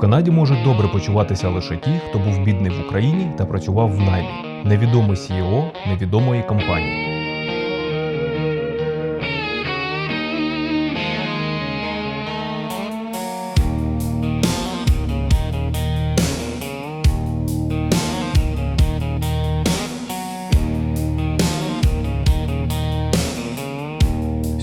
Канаді можуть добре почуватися лише ті, хто був бідний в Україні та працював в наймі. Невідомий CEO невідомої компанії.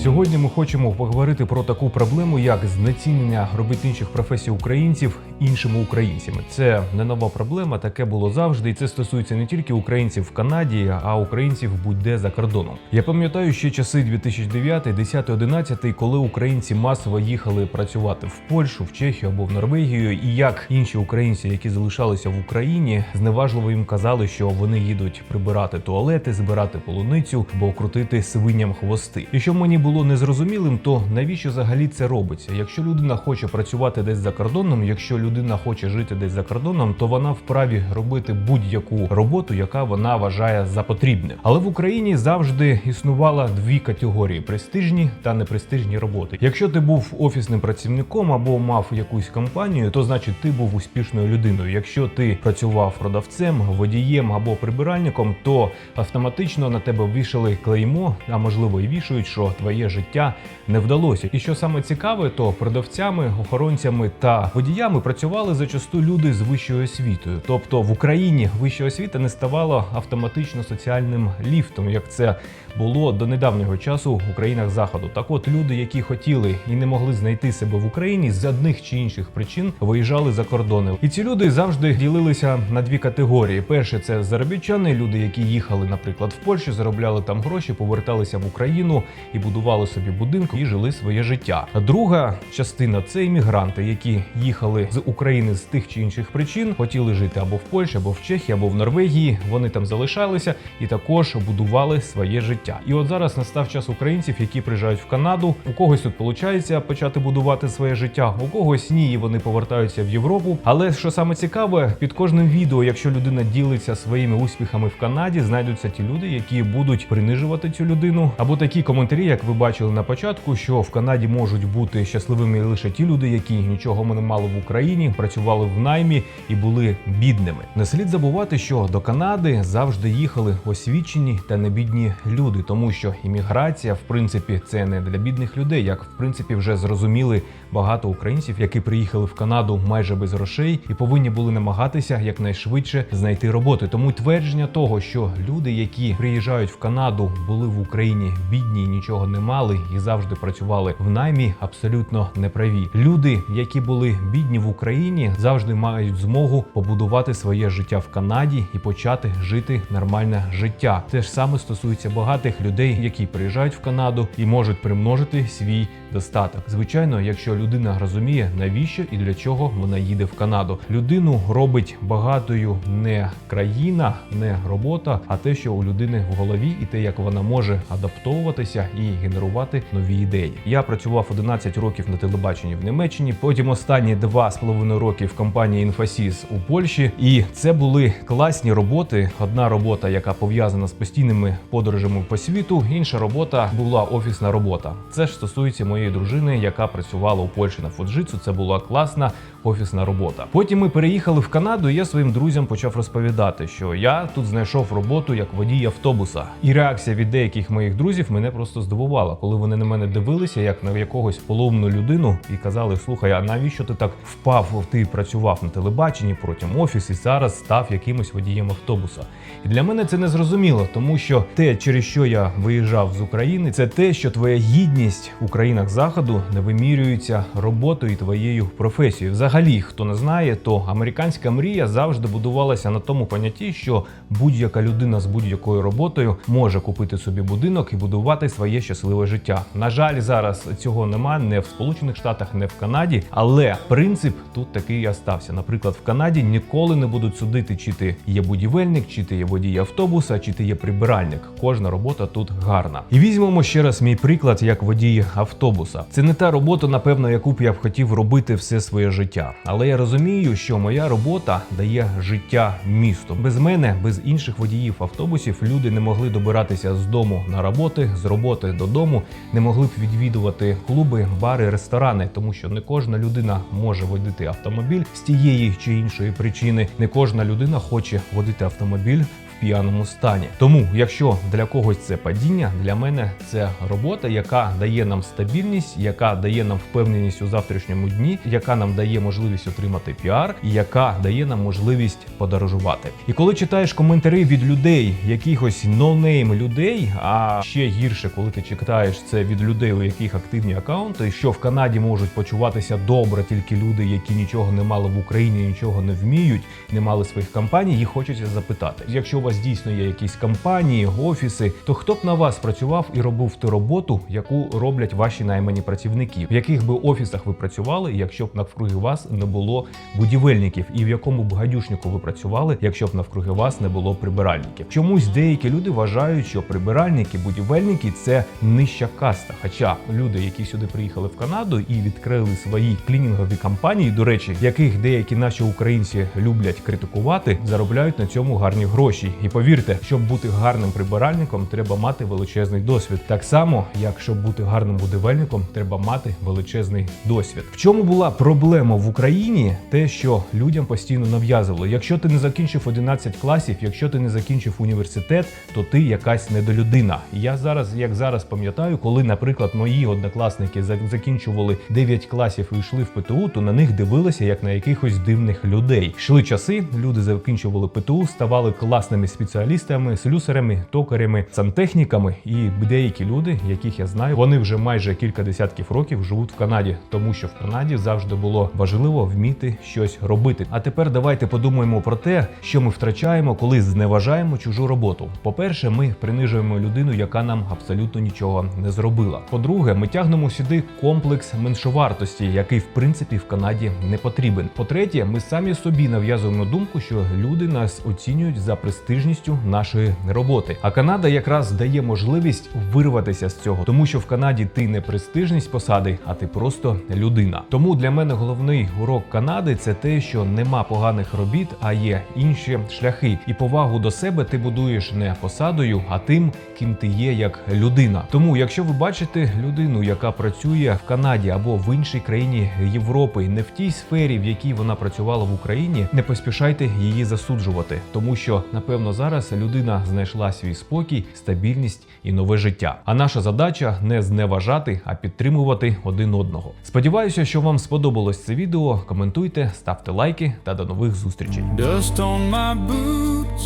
Сьогодні ми хочемо поговорити про таку проблему, як знецінення робітничих професій українців іншими українцями. Це не нова проблема, таке було завжди, і це стосується не тільки українців в Канаді, а українців будь-де за кордоном. Я пам'ятаю ще часи 2009, 10, 11, коли українці масово їхали працювати в Польщу, в Чехію або в Норвегію, і як інші українці, які залишалися в Україні, зневажливо їм казали, що вони їдуть прибирати туалети, збирати полуницю або крутити свиням хвости. І що мені було незрозумілим, то навіщо взагалі це робиться? Якщо людина хоче працювати десь за кордоном, якщо людина хоче жити десь за кордоном, то вона вправі робити будь-яку роботу, яка вона вважає за потрібне. Але в Україні завжди існувала дві категорії: престижні та непрестижні роботи. Якщо ти був офісним працівником або мав якусь компанію, то значить ти був успішною людиною. Якщо ти працював продавцем, водієм або прибиральником, то автоматично на тебе вішали клеймо, а можливо і вішають, що твоє життя не вдалося. І що саме цікаве, то продавцями, охоронцями та водіями працювали зачасту люди з вищою освітою. Тобто в Україні вища освіта не ставала автоматично соціальним ліфтом, як це було до недавнього часу в країнах заходу. Так, от люди, які хотіли і не могли знайти себе в Україні з одних чи інших причин, виїжджали за кордони. І ці люди завжди ділилися на дві категорії: перше це заробітчани, люди, які їхали, наприклад, в Польщу, заробляли там гроші, поверталися в Україну і будували собі будинку і жили своє життя. Друга частина це іммігранти, які їхали з України з тих чи інших причин, хотіли жити або в Польщі, або в Чехії, або в Норвегії. Вони там залишалися і також будували своє життя. І от зараз настав час українців, які приїжджають в Канаду. У когось тут виходить почати будувати своє життя, у когось ні, і вони повертаються в Європу. Але що саме цікаве, під кожним відео, якщо людина ділиться своїми успіхами в Канаді, знайдуться ті люди, які будуть принижувати цю людину, або такі коментарі, як ви бачили на початку, що в Канаді можуть бути щасливими лише ті люди, які нічого не мали в Україні, працювали в наймі і були бідними. Не слід забувати, що до Канади завжди їхали освічені та небідні люди, тому що імміграція, в принципі, це не для бідних людей, як в принципі вже зрозуміли багато українців, які приїхали в Канаду майже без грошей і повинні були намагатися якнайшвидше знайти роботу. Тому твердження того, що люди, які приїжджають в Канаду, були в Україні бідні, і нічого не мали і завжди працювали в наймі, абсолютно неправі. Люди, які були бідні в Україні, завжди мають змогу побудувати своє життя в Канаді і почати жити нормальне життя. Те ж саме стосується багатих людей, які приїжджають в Канаду і можуть примножити свій достаток. Звичайно, якщо людина розуміє, навіщо і для чого вона їде в Канаду. Людину робить багатою не країна, не робота, а те, що у людини в голові, і те, як вона може адаптовуватися і генерувати нові ідеї. Я працював 11 років на телебаченні в Німеччині. Потім останні два з половиною роки в компанії Інфосіс у Польщі. І це були класні роботи. Одна робота, яка пов'язана з постійними подорожами по світу, інша робота була офісна робота. Це ж стосується моєї дружини, яка працювала у Польщі на Фуджитсу. Це була класна офісна робота. Потім ми переїхали в Канаду. і Я своїм друзям почав розповідати, що я тут знайшов роботу як водій автобуса. І реакція від деяких моїх друзів мене просто здивувала, коли вони на мене дивилися як на якогось поломну людину і казали: Слухай, а навіщо ти так впав? Ти працював на телебаченні протягом офісу і зараз став якимось водієм автобуса. І для мене це не зрозуміло, тому що те, через що я виїжджав з України, це те, що твоя гідність у країнах заходу не вимірюється роботою твоєю професією. Взагалі, хто не знає, то американська мрія завжди будувалася на тому понятті, що будь-яка людина з будь-якою роботою може купити собі будинок і будувати своє щасливе життя. На жаль, зараз цього нема не в Сполучених Штатах, не в Канаді, але принцип тут такий і остався. Наприклад, в Канаді ніколи не будуть судити, чи ти є будівельник, чи ти є водій автобуса, чи ти є прибиральник. Кожна робота тут гарна. І візьмемо ще раз мій приклад як водій автобуса. Це не та робота, напевно, яку б я б хотів робити все своє життя. Але я розумію, що моя робота дає життя місту. Без мене, без інших водіїв автобусів, люди не могли добиратися з дому на роботи, з роботи додому, не могли б відвідувати клуби, бари, ресторани, тому що не кожна людина може водити автомобіль з тієї чи іншої причини. Не кожна людина хоче водити автомобіль п'яному стані. Тому, якщо для когось це падіння, для мене це робота, яка дає нам стабільність, яка дає нам впевненість у завтрашньому дні, яка нам дає можливість отримати піар, і яка дає нам можливість подорожувати. І коли читаєш коментарі від людей, якихось ноунейм людей, а ще гірше, коли ти читаєш це від людей, у яких активні акаунти, що в Канаді можуть почуватися добре тільки люди, які нічого не мали в Україні, нічого не вміють, не мали своїх компаній, їх хочеться запитати. Якщо вас дійсно є якісь компанії, офіси, то хто б на вас працював і робив ту роботу, яку роблять ваші наймані працівники, в яких би офісах ви працювали, якщо б навкруги вас не було будівельників, і в якому б гадюшнику ви працювали, якщо б навкруги вас не було прибиральників. Чомусь деякі люди вважають, що прибиральники, будівельники це нижча каста. Хоча люди, які сюди приїхали в Канаду і відкрили свої клінінгові компанії, до речі, яких деякі наші українці люблять критикувати, заробляють на цьому гарні гроші. І повірте, щоб бути гарним прибиральником, треба мати величезний досвід. Так само, як щоб бути гарним будівельником, треба мати величезний досвід. В чому була проблема в Україні? Те, що людям постійно нав'язували. Якщо ти не закінчив 11 класів, якщо ти не закінчив університет, то ти якась недолюдина. Я зараз, як зараз пам'ятаю, коли, наприклад, мої однокласники закінчували 9 класів і йшли в ПТУ, то на них дивилися як на якихось дивних людей. Йшли часи, люди закінчували ПТУ, ставали класними спеціалістами, слюсарями, токарями, сантехніками. І деякі люди, яких я знаю, вони вже майже кілька десятків років живуть в Канаді, тому що в Канаді завжди було важливо вміти щось робити. А тепер давайте подумаємо про те, що ми втрачаємо, коли зневажаємо чужу роботу. По-перше, ми принижуємо людину, яка нам абсолютно нічого не зробила. По-друге, ми тягнемо сюди комплекс меншовартості, який в принципі в Канаді не потрібен. По-третє, ми самі собі нав'язуємо думку, що люди нас оцінюють за престижністю нашої роботи. А Канада якраз дає можливість вирватися з цього, тому що в Канаді ти не престижність посади, а ти просто людина. Тому для мене головний урок Канади це те, що нема поганих робіт, а є інші шляхи. І повагу до себе ти будуєш не посадою, а тим, ким ти є як людина. Тому, якщо ви бачите людину, яка працює в Канаді або в іншій країні Європи, не в тій сфері, в якій вона працювала в Україні, не поспішайте її засуджувати, тому що напевно зараз людина знайшла свій спокій, стабільність і нове життя. А наша задача не зневажати, а підтримувати один одного. Сподіваюся, що вам сподобалось це відео. Коментуйте, ставте лайки та до нових зустрічей. Dust on my boots,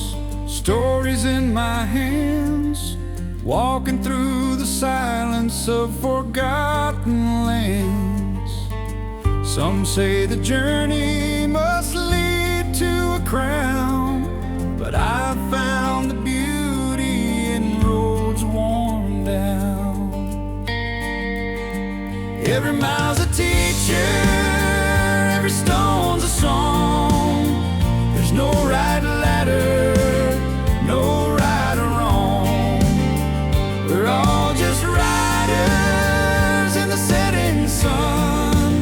stories in my hands, walking through the silence of forgotten lands. Some say the journey must lead to a crown, but I found the beauty in roads worn down. Every mile's a teacher, every stone's a song. There's no right ladder, no right or wrong. We're all just riders in the setting sun.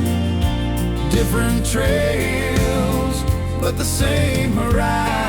Different trails, but the same horizon.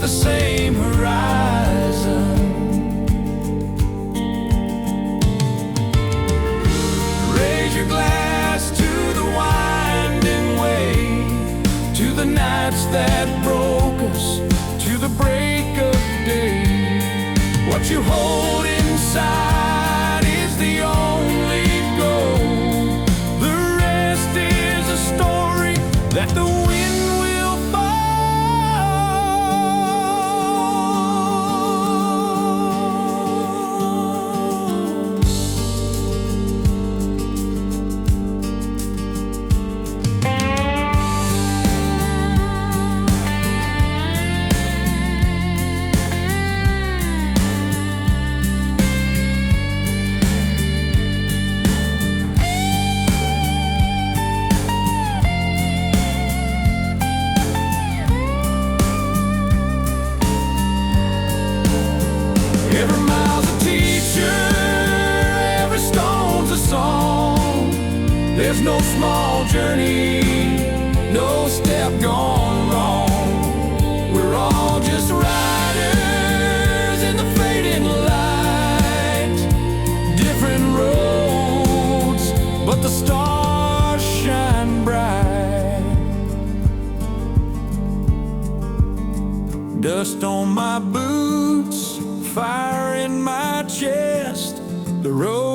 The same horizon. Raise your glass to the winding way, to the nights that no small journey, no step gone wrong. We're all just riders in the fading light. Different roads, but the stars shine bright. Dust on my boots, fire in my chest. The road